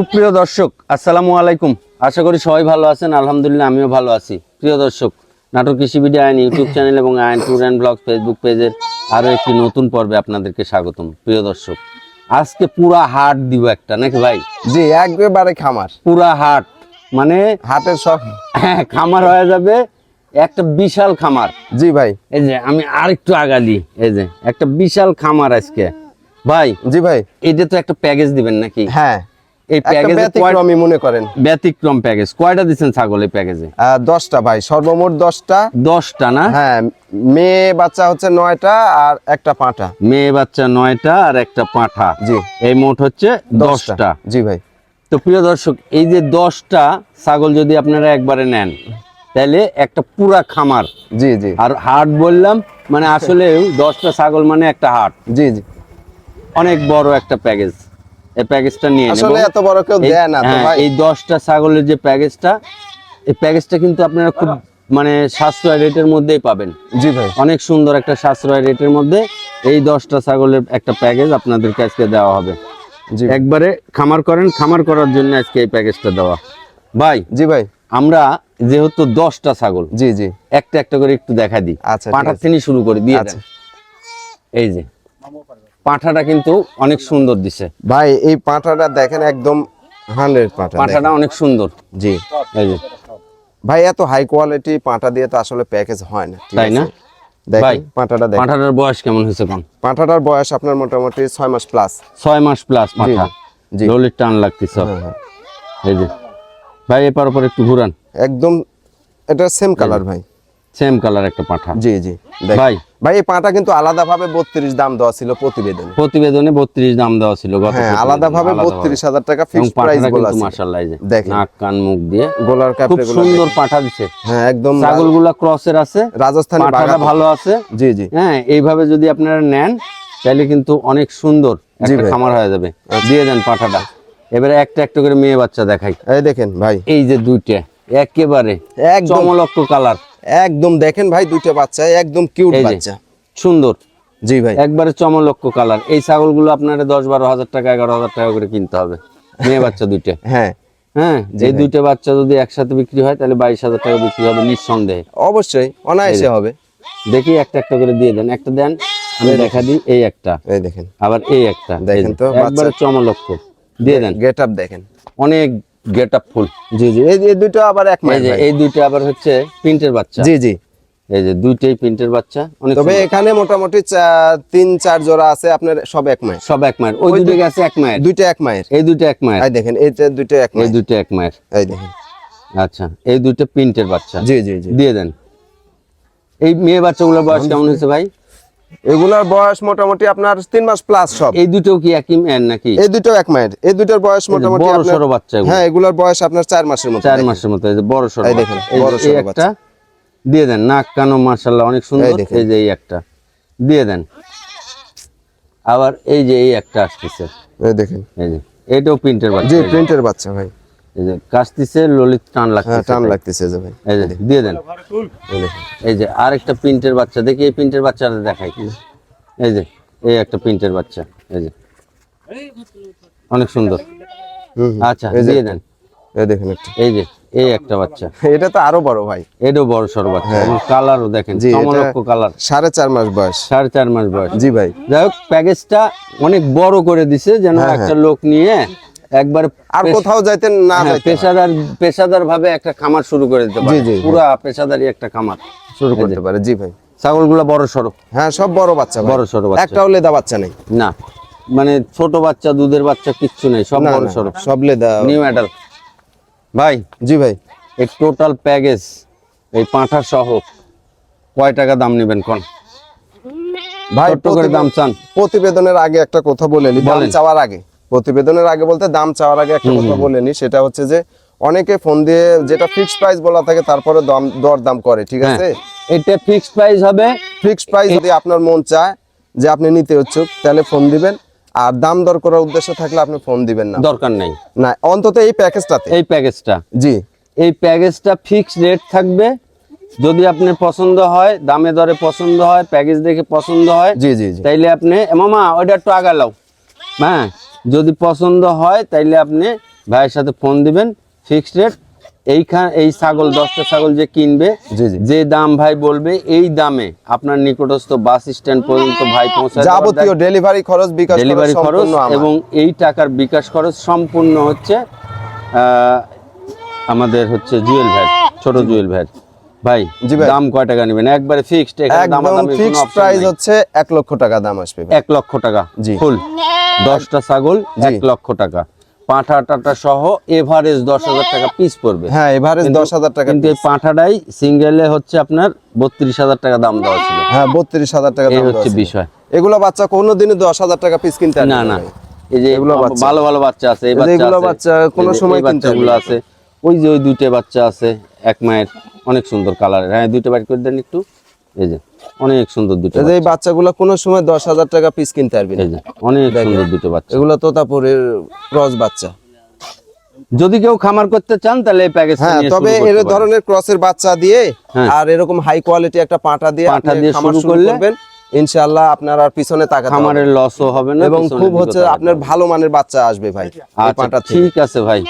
সুপ্রিয় দর্শক আসসালামু আলাইকুম। আশা করি সবাই ভালো আছেন আলহামদুলিল্লাহ আমিও ভালো আছি। প্রিয় দর্শক নাটক কৃষি ভিডিও আইন ইউটিউব চ্যানেল এবং আইন ট্যুর অ্যান্ড ব্লগ ফেসবুক পেজের আরও একটি নতুন পর্বে আপনাদেরকে স্বাগতম। প্রিয় দর্শক আজকে পুরা হাট দিব একটা নাকি ভাই? জি একবারে খামার। পুরা হাট মানে হাটের সব হ্যাঁ খামার হয়ে যাবে একটা বিশাল খামার। জি ভাই। এই যে আমি আর আরেকটু আগালি এই যে একটা বিশাল খামার আজকে। ভাই জি ভাই। এটা তো একটা প্যাকেজ দিবেন নাকি? হ্যাঁ। এই প্যাকেজে ব্যতিক্রমী মনে করেন। ব্যতিক্রম প্যাকেজ। কয়টা দিচ্ছেন ছাগল এই প্যাকেজে? দশটা ভাই সর্বমোট দশটা। দশটা না? হ্যাঁ মেয়ে বাচ্চা হচ্ছে নয়টা আর একটা পাঁঠা। মেয়ে বাচ্চা নয়টা আর একটা পাঁঠা। জি। এই মোট হচ্ছে দশটা। জি ভাই। তো প্রিয় দর্শক এই যে দশটা ছাগল যদি আপনারা একবারে নেন তাহলে একটা পুরা খামার। জি জি। আর হাট বললাম মানে আসলে দশটা ছাগল মানে একটা হাট। জি জি। অনেক বড় একটা প্যাকেজ। এই প্যাকেজটা নিয়ে আসলে এত বড় কেউ দেয় না তো হ্যাঁ, ভাই। এই দশটা ছাগলের যে প্যাকেজটা এই প্যাকেজটা কিন্তু আপনারা খুব মানে সাশ্রয় রেটের মধ্যেই পাবেন। জি ভাই। অনেক সুন্দর একটা সাশ্রয় রেটের মধ্যে এই দশটা ছাগলের একটা প্যাকেজ আপনাদেরকে আজকে দেওয়া হবে। জি। একবারে খামার করেন খামার করার জন্য আজকে এই প্যাকেজটা দেওয়া। ভাই জি ভাই। আমরা যেহেতু দশটা ছাগল জি জি। একটা একটা করে একটু দেখা দিই। আচ্ছা, ঠিক থেকে শুরু করে দিয়ে আচ্ছা। এই যে। পাঁঠাটা কিন্তু অনেক সুন্দর দিছে। ভাই এই পাঁঠাটা দেখেন একদম হান্ড্রেড পাঁঠা পাঁঠাটা অনেক সুন্দর। জি এই যে। ভাই এত হাই কোয়ালিটি পাঁঠা দিয়ে তো আসলে প্যাকেজ হয় না তাই না? দেখেন ভাই, পাঁঠাটা দেখেন। পাঁঠাটার বয়স কেমন হয়েছে কোন পাঁঠাটার বয়স আপনার মোটামুটি ছয় মাস প্লাস ছয় মাস প্লাস পাঁঠা। জি। লোলির টান লাগতেছে। হ্যাঁ, হ্যাঁ। এই যে। ভাই এপার ওপর একটু ঘুরান। একদম এটা সেম কালার ভাই। সেম কালার একটা পাঁঠা। জি জি। ভাই। ভাই এই পাটা কিন্তু আলাদা ভাবে বত্রিশ দাম দেওয়া ছিল প্রতিবেদনে। প্রতিবেদনে বত্রিশ দাম দেওয়া ছিল হ্যাঁ প্রতিবেদনে, আলাদা ভাবে আলাদাভাবে। বত্রিশ হাজার টাকা এবং ফিক্সড প্রাইস বলা। মাশাআল্লাহ দেখেন। নাক কান মুখ দিয়ে গোলার খুব সুন্দর পাঠা দিছে। হ্যাঁ একদম ছাগলগুলা ক্রসের আছে রাজস্থানি পাঠাটা ভালো আছে। জি জি। হ্যাঁ এইভাবে যদি আপনারা নেন তাহলে কিন্তু অনেক সুন্দর একটা আচ্ছা। খামার হয়ে যাবে। দিয়ে দেন পাঠাটা। এবারে একটা একটা করে মেয়ে বাচ্চা দেখাই। এই দেখেন ভাই। এই যে দুইটা একেবারে একদম। চমলক্ষ কালার একদম দেখেন ভাই দুইটা বাচ্চা একদম কিউট যে। বাচ্চা। সুন্দর। জি ভাই। একবারে চমলক্ষ কালার। এই ছাগলগুলো আপনারা দশ বারো হাজার টাকা এগারো হাজার টাকা করে কিনতে হবে। মেয়ে বাচ্চা দুইটা। হ্যাঁ। হ্যাঁ এই দুইটা বাচ্চা যদি একসাথে বিক্রি হয় তাহলে বাইশ হাজার টাকা বিক্রি হবে নিঃসন্দেহে। অবশ্যই অনায়াসে হবে। দেখি একটা একটা করে দিয়ে দেন। একটা দেন আমি দেখা দিই এই একটা। এই দেখেন। আবার এই একটা। দেখেন যে, তো, একবারে চমলক্ষ। দিয়ে দেন। গেট আপ দেখেন। অনেক গেট আপ ফুল। জি জি। এই এই দুটো আবার এক এই যে এই দুইটা আবার হচ্ছে প্রিন্টের বাচ্চা। জি জি। এই যে দুইটাই প্রিন্টের বাচ্চা। অনেক তবে এখানে মোটামুটি তিন চার জোড়া আছে আপনার সব এক মায়ের সব এক মায়ের ওই দুটো গেছে এক মায়ের দুইটা এক মায়ের এই দুটো এক মায়ের এই দেখেন এইটা দুইটা এক এই মায়ের দুটো এক মায়ের এই দেখেন। আচ্ছা এই দুটো প্রিন্টের বাচ্চা। জি জি জি। দিয়ে দেন। এই মেয়ে বাচ্চাগুলোর বয়স কেমন হয়েছে ভাই? এগুলার বয়স মোটামুটি আপনার তিন মাস প্লাস সব। এই দুটো কি একই মেয়ের নাকি? এই দুটো এক মায়ের এই দুটোর বয়স মোটামুটি বড় সড়ো বাচ্চা হ্যাঁ এগুলার বয়স আপনার চার মাসের মতো। চার মাসের মতো এই যে বড় এই দেখেন, বড় সড়ো একটা দিয়ে দেন নাক কানো মাশাল্লাহ অনেক সুন্দর। এই যে এই একটা দিয়ে দেন। আবার এই যে এই একটা আসতেছে। এই দেখেন। এই যে এটাও প্রিন্টের বাচ্চা। জি প্রিন্টের বাচ্চা ভাই। কাশতিছে ললিত টান হ্যাঁ লাগতেছে টান লাগতেছে যে ভাই। এই যে দিয়ে দেন। এই যে আরেকটা প্রিন্টের বাচ্চা দেখি এই প্রিন্টের বাচ্চাটা দেখাই। এই যে এই একটা প্রিন্টের বাচ্চা এই যে। অনেক সুন্দর। আচ্ছা দিয়ে দেন। এই দেখেন একটা। এই যে এই একটা বাচ্চা। এটা তো আরও বড় ভাই। এটাও বড় সড় বাচ্চা। কালারও দেখেন সমলক্ষ কালার। সাড়ে চার মাস বয়স। সাড়ে চার মাস বয়স। জি ভাই। যাই হোক প্যাকেজটা অনেক বড় করে দিছে যেন হ্যাঁ, একটা লোক নিয়ে একবার আর কোথাও যাইতেন না হ্যাঁ, পেশাদার পেশাদার ভাবে একটা খামার শুরু করে দিতে পারে। পুরা পেশাদারি একটা খামার। শুরু করতে পারে জি ভাই। ছাগলগুলো বড় সড়ো। হ্যাঁ সব বড় বাচ্চা বড় সড়ো একটাও লেদা বাচ্চা নেই। না। মানে ছোট বাচ্চা দুধের বাচ্চা কিচ্ছু নেই সব বড় সড়ো। সব লেদা। নিউ অ্যাডাল ভাই জি ভাই। এই টোটাল প্যাকেজ এই পাঁঠা সহ কয় টাকা দাম নেবেন কোন? ভাই ছোট্ট করে দাম চান। প্রতিবেদনের আগে একটা কথা বলে নি দাম চাওয়ার আগে। প্রতিবেদনের আগে বলতে দাম চাওয়ার আগে একটা কথা বলে নি সেটা হচ্ছে যে অনেকে ফোন দিয়ে যেটা ফিক্সড প্রাইস বলা থাকে তারপরে দাম দর দাম করে ঠিক হ্যাঁ। আছে? এটা ফিক্সড প্রাইস হবে। ফিক্সড প্রাইস যদি আপনার মন চায় যে আপনি নিতে ইচ্ছুক তাহলে ফোন দিবেন। আর দাম দর করার উদ্দেশ্য থাকলে আপনি ফোন দিবেন না। দরকার নেই। না অন্তত এই প্যাকেজটাতে। এই প্যাকেজটা। জি। এই প্যাকেজটা ফিক্সড রেট থাকবে। যদি আপনার পছন্দ হয় দামে দরে পছন্দ হয় প্যাকেজ দেখে পছন্দ হয় জি জি জি। তাইলে আপনি মামা ওইটা একটু আগালাও। হ্যাঁ যদি পছন্দ হয় তাইলে আপনি ভাইয়ের সাথে ফোন দিবেন। ফিক্সড রেট এইখান এই ছাগল দশটা ছাগল যে কিনবে যে দাম ভাই বলবে এই দামে আপনার নিকটস্থ বাস স্ট্যান্ড পর্যন্ত ভাই পৌঁছায় যাবতীয় ডেলিভারি খরচ বিকাশ ডেলিভারি খরচ এবং এই টাকার বিকাশ খরচ সম্পূর্ণ হচ্ছে আমাদের হচ্ছে জুয়েল ভাই ছোট জুয়েল ভাই। ভাই জি ভাই। দাম কয় টাকা নেবেন? একবারে ফিক্সড একদম ফিক্সড প্রাইস হচ্ছে এক লক্ষ টাকা দাম আসবে ভাই। এক লক্ষ টাকা জি। ফুল। দশটা ছাগল জি। এক লক্ষ টাকা। পাঁঠা টাটা সহ এভারেজ দশ হাজার টাকা পিস পড়বে। হ্যাঁ এভারেজ কিন্তু- দশ হাজার টাকা কিন্তু এই পাঁঠাটাই সিঙ্গেলে হচ্ছে আপনার বত্রিশ হাজার টাকা দাম দেওয়া ছিল। হ্যাঁ বত্রিশ হাজার টাকা দাম হচ্ছে দেওয়া। বিষয়। এগুলো বাচ্চা কোনোদিনই দশ হাজার টাকা পিস কিনতে না না এই যে এগুলো ভালো ভালো বাচ্চা আছে এই বাচ্চা এগুলো বাচ্চা কোনো সময় কিনতে আছে। ওই যে ওই দুইটা বাচ্চা আছে এক মায়ের। অনেক সুন্দর কালারের হ্যাঁ দুইটা বাইর করে দেন একটু। এই যে অনেক সুন্দর দুটো এই বাচ্চাগুলো কোনো সময় দশ হাজার টাকা পিস কিনতে পারবে এই যে অনেক সুন্দর দুটো বাচ্চা। এগুলো তোতাপুরের ক্রস বাচ্চা। যদি কেউ খামার করতে চান তাহলে এই প্যাকেজ হ্যাঁ তবে এর ধরনের ক্রসের বাচ্চা দিয়ে হ্যাঁ। আর এরকম হাই কোয়ালিটি একটা পাটা দিয়ে আপনি দিয়ে শুরু করবেন ইনশাআল্লাহ আপনার আর পিছনে তাকাতে। খামারের লসও হবে না এবং খুব হচ্ছে আপনার ভালো মানের বাচ্চা আসবে ভাই এই আচ্ছা থেকে। ঠিক আছে ভাই।